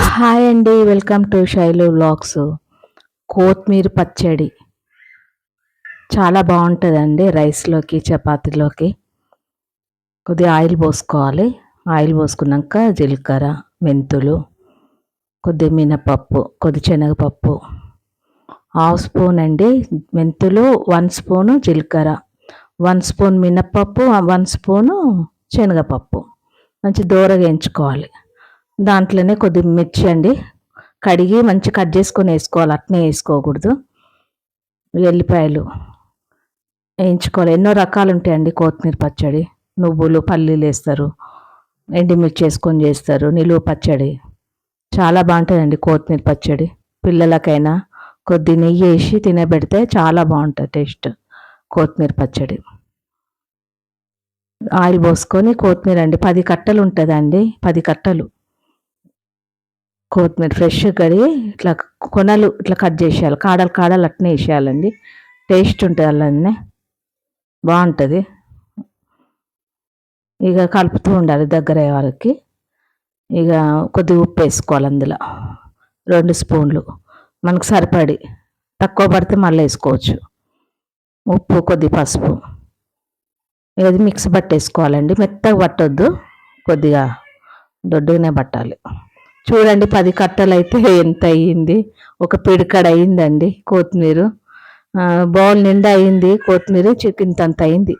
Hi అండి welcome to Shailu vlogs. కొత్తిమీర పచ్చడి. చాలా బాగుంటుందండి రైస్లోకి చపాతీలోకి. కొద్దిగా ఆయిల్ పోసుకోవాలి. ఆయిల్ పోసుకున్నాక జీలకర్ర మెంతులు కొద్ది మినపప్పు కొద్ది శనగపప్పు. హాఫ్ స్పూన్ అండి మెంతులు వన్ స్పూను జీలకర్ర వన్ స్పూన్ మినపప్పు వన్ స్పూను శనగపప్పు. మంచి దూరగా ఎంచుకోవాలి. దాంట్లోనే కొద్ది మిర్చి అండి. కడిగి మంచి కట్ చేసుకొని వేసుకోవాలి. అట్నే వేసుకోకూడదు. ఎల్లిపాయలు వేయించుకోవాలి. ఎన్నో రకాలు ఉంటాయండి కొత్తిమీర పచ్చడి. నువ్వులు పల్లీలు వేస్తారు. ఎండిమిర్చి వేసుకొని చేస్తారు. నిలువ పచ్చడి. చాలా బాగుంటుందండి కొత్తిమీర పచ్చడి. పిల్లలకైనా కొద్ది నెయ్యి వేసి తినబెడితే చాలా బాగుంటుంది టేస్ట్ కొత్తిమీర పచ్చడి. ఆయిల్ పోసుకొని కొత్తిమీర అండి. పది కట్టలు ఉంటుందండి. పది కట్టలు. కొత్తిమీర ఫ్రెష్ కడిగి ఇట్లా కొనలు ఇట్లా కట్ చేసేయాలి. కాడలు కాడలు అట్నే వేసేయాలండి. టేస్ట్ ఉంటుంది అలానే బాగుంటుంది. ఇక కలుపుతూ ఉండాలి దగ్గర అయ్యే వరకు. ఇక కొద్దిగా ఉప్పు వేసుకోవాలి అందులో. రెండు స్పూన్లు. మనకు సరిపడి. తక్కువ పడితే మళ్ళీ వేసుకోవచ్చు. ఉప్పు కొద్ది పసుపు. ఇది మిక్స్ పట్టేసుకోవాలండి. మెత్తగా పట్టొద్దు. కొద్దిగా దొడ్డుగానే పట్టాలి. చూడండి పది కట్టలు అయితే ఎంత అయ్యింది. ఒక పిడికడ అయిందండి కొత్తిమీర. బౌల్ నిండా అయింది కొత్తిమీర. ఇంత అంత అయింది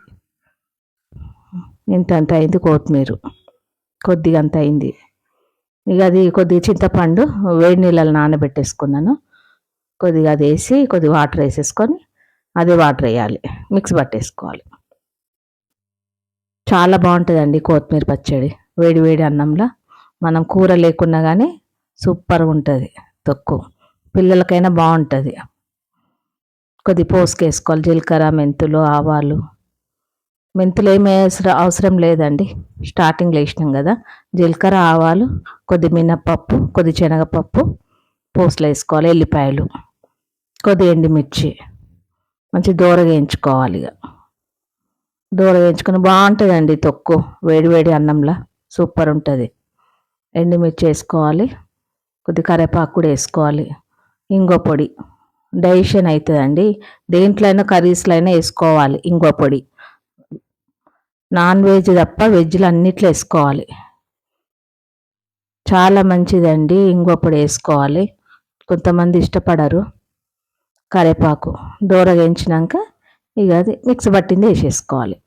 ఇంతంత అయింది కొత్తిమీర. కొద్దిగా అంత అయింది ఇక అది కొద్దిగా చింతపండు వేడి నీళ్ళలో నానబెట్టేసుకున్నాను. కొద్దిగా అది వేసి కొద్దిగా వాటర్ వేసేసుకొని అది వాటర్ వేయాలి. మిక్స్ పట్టేసుకోవాలి. చాలా బాగుంటుందండి కొత్తిమీర పచ్చడి. వేడి వేడి అన్నంలో మనం కూర లేకున్నా కానీ సూపర్గా ఉంటుంది తొక్కు పిల్లలకైనా బాగుంటుంది. కొద్ది పోసుకేసుకోవాలి. జీలకర్ర మెంతులు ఆవాలు. మెంతులు ఏమి అవసరం లేదండి. స్టార్టింగ్లో వేసినాం కదా. జీలకర్ర ఆవాలు కొద్ది మినప్పప్పు కొద్ది శనగపప్పు పోసులు వేసుకోవాలి. ఎల్లిపాయలు కొద్ది ఎండుమిర్చి. మంచి దూరగా వేయించుకోవాలి ఇక. దూర వేయించుకుని బాగుంటుందండి తొక్కు. వేడి వేడి అన్నంలో. సూపర్ ఉంటుంది. ఎండుమిర్చి వేసుకోవాలి. కొద్ది కరివేపాకు కూడా వేసుకోవాలి. ఇంగో పొడి. డైజెషన్ అవుతుందండి. దేంట్లో అయినా కర్రీస్లో అయినా వేసుకోవాలి ఇంగో పొడి. నాన్ వెజ్ తప్ప వెజ్లో అన్నిట్లో వేసుకోవాలి. చాలా మంచిదండి ఇంగో పొడి వేసుకోవాలి. కొంతమంది ఇష్టపడరు. కరివేపాకు. దూర వేయించినాక ఇక అది మిక్స్ పట్టింది వేసేసుకోవాలి.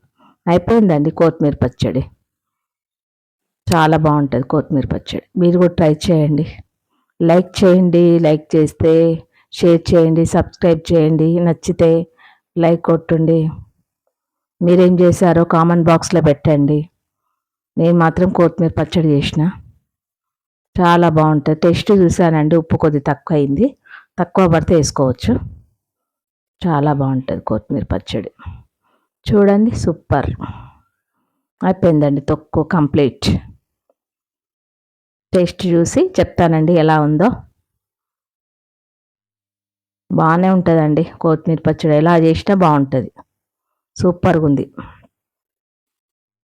అయిపోయిందండి కొత్తిమీర పచ్చడి. చాలా బాగుంటుంది కొత్తిమీర పచ్చడి. మీరు కూడా ట్రై చేయండి. లైక్ చేయండి లైక్ చేస్తే షేర్ చేయండి సబ్స్క్రైబ్ చేయండి నచ్చితే లైక్ కొట్టండి. మీరేం చేశారో కామెంట్ బాక్స్లో పెట్టండి. నేను మాత్రం కొత్తిమీర పచ్చడి చేసిన. చాలా బాగుంటుంది. టేస్ట్ చూసానండి ఉప్పు కొద్ది తక్కువ అయింది తక్కువ పడితే వేసుకోవచ్చు. చాలా బాగుంటుంది కొత్తిమీర పచ్చడి. చూడండి సూపర్. అయిపోయిందండి తొక్కు కంప్లీట్. టేస్ట్ చూసి చెప్తానండి ఎలా ఉందో. బాగానే ఉంటుందండి కొత్తిమీర పచ్చడి. ఎలా చేసినా బాగుంటుంది. సూపర్గా ఉంది